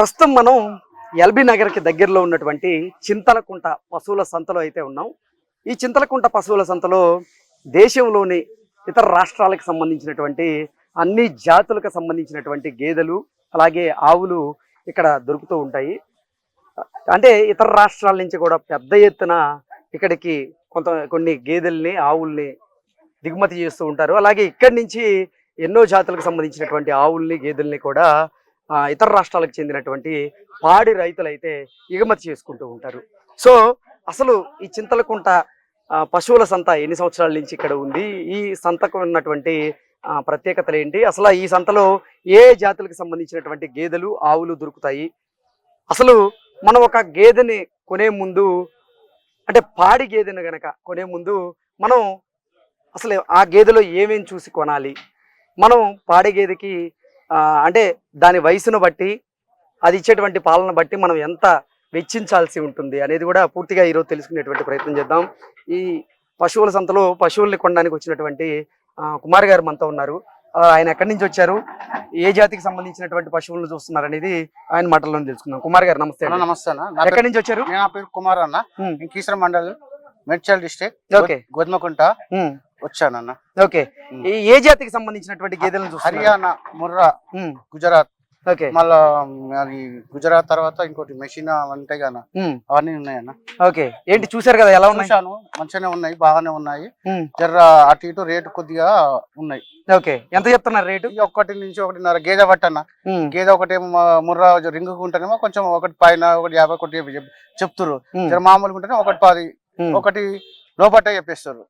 ప్రస్తుతం మనం ఎల్బీ నగర్కి దగ్గరలో ఉన్నటువంటి చింతలకుంట పశువుల సంతలో అయితే ఉన్నాం. ఈ చింతలకుంట పశువుల సంతలో దేశంలోని ఇతర రాష్ట్రాలకు సంబంధించినటువంటి అన్ని జాతులకు సంబంధించినటువంటి గేదెలు అలాగే ఆవులు ఇక్కడ దొరుకుతూ ఉంటాయి. అంటే ఇతర రాష్ట్రాల నుంచి కూడా పెద్ద ఎత్తున ఇక్కడికి కొంత కొన్ని గేదెల్ని ఆవుల్ని దిగుమతి చేస్తూ ఉంటారు. అలాగే ఇక్కడి నుంచి ఎన్నో జాతులకు సంబంధించినటువంటి ఆవుల్ని గేదెల్ని కూడా ఇతర రాష్ట్రాలకు చెందినటువంటి పాడి రైతులైతే ఎగుమతి చేసుకుంటూ ఉంటారు. సో అసలు ఈ చింతలకుంట పశువుల సంత ఎన్ని సంవత్సరాల నుంచి ఇక్కడ ఉంది? ఈ సంతకు ఉన్నటువంటి ప్రత్యేకతలు ఏంటి? అసలు ఈ సంతలో ఏ జాతులకు సంబంధించినటువంటి గేదెలు ఆవులు దొరుకుతాయి? అసలు మనం ఒక గేదెని కొనే ముందు అంటే పాడి గేదెను గనక కొనే ముందు మనం అసలు ఆ గేదెలో ఏమేమి చూసి కొనాలి? మనం పాడి గేదెకి అంటే దాని వయసును బట్టి అది ఇచ్చేటువంటి పాలన బట్టి మనం ఎంత వెచ్చించాల్సి ఉంటుంది అనేది కూడా పూర్తిగా ఈరోజు తెలుసుకునేటువంటి ప్రయత్నం చేద్దాం. ఈ పశువుల సంతలో పశువుల్ని కొనడానికి వచ్చినటువంటి కుమార్ గారు మనతో ఉన్నారు. ఆయన ఎక్కడి నుంచి వచ్చారు? ఏ జాతికి సంబంధించినటువంటి పశువులను చూస్తున్నారు అనేది ఆయన మాటల్లో తెలుసుకుందాం. కుమార్ గారు నమస్తే. నమస్తే ఎక్కడి నుంచి వచ్చారు? నా పేరు కుమార్ అన్న. Keesara mandal Medchal district okay. Godhumakunta వచ్చానన్న. ఓకే. ఏ జాతికి సంబంధించినటువంటి గేదెలను హర్యానా ముర్రా గుజరాత్. ఓకే. మళ్ళా అది గుజరాత్ తర్వాత ఇంకోటి మెషిన్ ఉంటాయి కదా అవన్నీ ఉన్నాయన్న. ఓకే. ఏంటి చూసారు కదా ఎలా ఉన్నాయి? చూశాను. మంచిగానే ఉన్నాయి బాగానే ఉన్నాయి. జర్ర అటు ఇటు రేటు కొద్దిగా ఉన్నాయి. ఓకే. ఎంత చెప్తున్నారు రేటు? ఒకటి నుంచి ఒకటిన్నర గేదె పట్టన్న. గేదె ఒకటేమో మా- ముర్రా రింగుకు ఉంటేనేమో కొంచెం ఒకటి పైన ఒకటి యాభై ఒకటి చెప్- చెప్తురు జర మామూలుగా ఉంటేనే ఒకటి పది ఒకటి లోపట్ట చెప్పేస్తారు.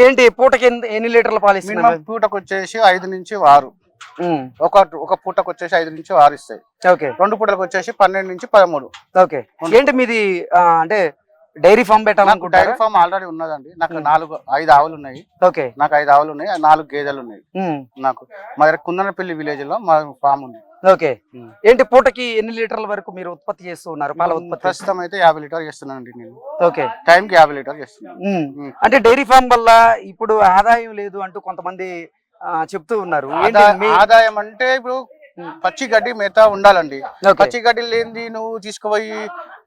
ఏంటి పూటకి ఎన్ని- లీటర్ల పాలు ఇస్తున్నారు? పూటకు వచ్చేసి ఐదు నుంచి ఆరు. ఒక ఒక పూటకు వచ్చేసి ఐదు నుంచి ఆరు ఇస్తాయి. ఓకే. రెండు పూటలకు వచ్చేసి పన్నెండు నుంచి పదమూడు. ఓకే. ఏంటి మీది అంటే డైరీ ఫామ్ పెట్టాలనుకుంటారా డైరీ ఫామ్ ఆల్రెడీ ఉన్నదండి. నాకు. నాలుగు ఐదు ఆవులు ఉన్నాయి. ఓకే. నాకు ఐదు ఆవులు ఉన్నాయి నాలుగు గేదెలు ఉన్నాయి. నాకు మా దగ్గర కుందనపల్లి విలేజ్లో మా ఫామ్ ఉంది. ఓకే. ఏంటి పూటకి ఎన్ని లీటర్ల వరకు మీరు ఉత్పత్తి చేస్తూ ఉన్నారు? పాల ఉత్పత్తి. ప్రస్తుతం అయితే యాభై లీటర్ చేస్తున్నానండి నేను. ఓకే. టైం కి యాభై లీటర్ చేస్తున్నాను. అంటే డైరీ ఫామ్ వల్ల ఇప్పుడు ఆదాయం లేదు అంటూ కొంతమంది చెప్తూ ఉన్నారు. ఆదాయం అంటే ఇప్పుడు. పచ్చి గడ్డి మేత ఉండాలండి. పచ్చి గడ్డి లేనిది నువ్వు తీసుకుపోయి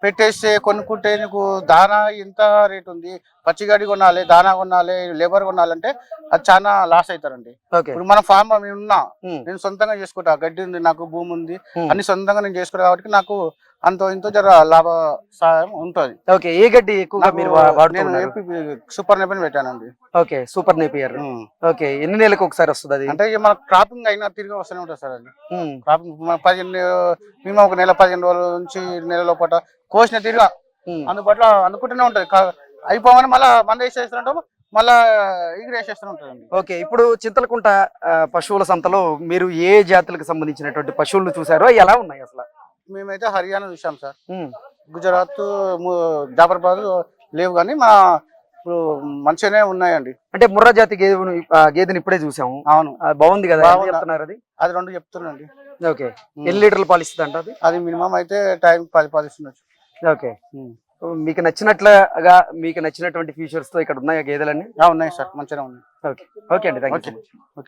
పెట్టేస్తే కొనుక్కుంటే నీకు దానా ఎంత రేట్ ఉంది? పచ్చి గడ్డి కొనాలి దానా కొనాలి లేబర్ కొనాలంటే అది చాలా లాస్ అవుతారండి ఇప్పుడు మన ఫామ్ నేను ఉన్నా నేను సొంతంగా చేసుకుంటా. గడ్డి ఉంది నాకు భూమి ఉంది. అన్ని సొంతంగా నేను చేసుకుంటా కాబట్టి నాకు అంతో ఇంతో జర లాభ సహాయం ఉంటుంది. ఓకే ఏ గడ్డి ఎక్కువగా మీరు వా- వాడుతూ నేను ఉన్నారు? ఏపీ సూపర్ నెపని పెట్టానండి. Okay super Napier. ఓకే ఎన్ని నెలలకు ఒకసారి వస్తుంది అది? అంటే మన క్రాపింగ్ అయినా తిరిగి వస్తూనే ఉంటుంది సార్ అది. క్రాపింగ్ పదిహేను మినిమం ఒక నెల పదిహేను రోజుల నుంచి నెల లోపల కోసిన తిరిగి. అందుబాటులో అనుకుంటూనే ఉంటది. అయిపోగానే మళ్ళా మంద వేసేస్తుంటాం మళ్ళా ఎగిరి వేసేస్తూనే ఉంటుందండి. ఓకే ఇప్పుడు చింతలకుంట పశువుల సంతలో మీరు ఏ జాతులకు సంబంధించినటువంటి పశువులు చూసారో అవి ఎలా ఉన్నాయి అసలు? మేమైతే హర్యానా చూసాం సార్. గుజరాత్ జాఫర్బాద్ లేవు కానీ మా ఇప్పుడు మంచిగానే ఉన్నాయండి. అంటే ముర్రా జాతి గేదెను గేదెని ఇప్పుడే చూసాము. అవును. బాగుంది కదా. చెప్తున్నారు అది? అది రెండు చెప్తున్నాండి ఓకే. ఎన్ని లీటర్లు పాలు ఇస్తుంది అంట అది? అది మినిమం అయితే టైం పది ఇస్తుండొచ్చు ఓకే. మీకు నచ్చినట్లుగా మీకు నచ్చినటువంటి ఫీచర్స్తో ఇక్కడ ఉన్నాయి గేదెలన్నీ? ఆ, ఉన్నాయి సార్. మంచిగా ఉన్నాయి. ఓకే. ఓకే అండి. Thank you okay.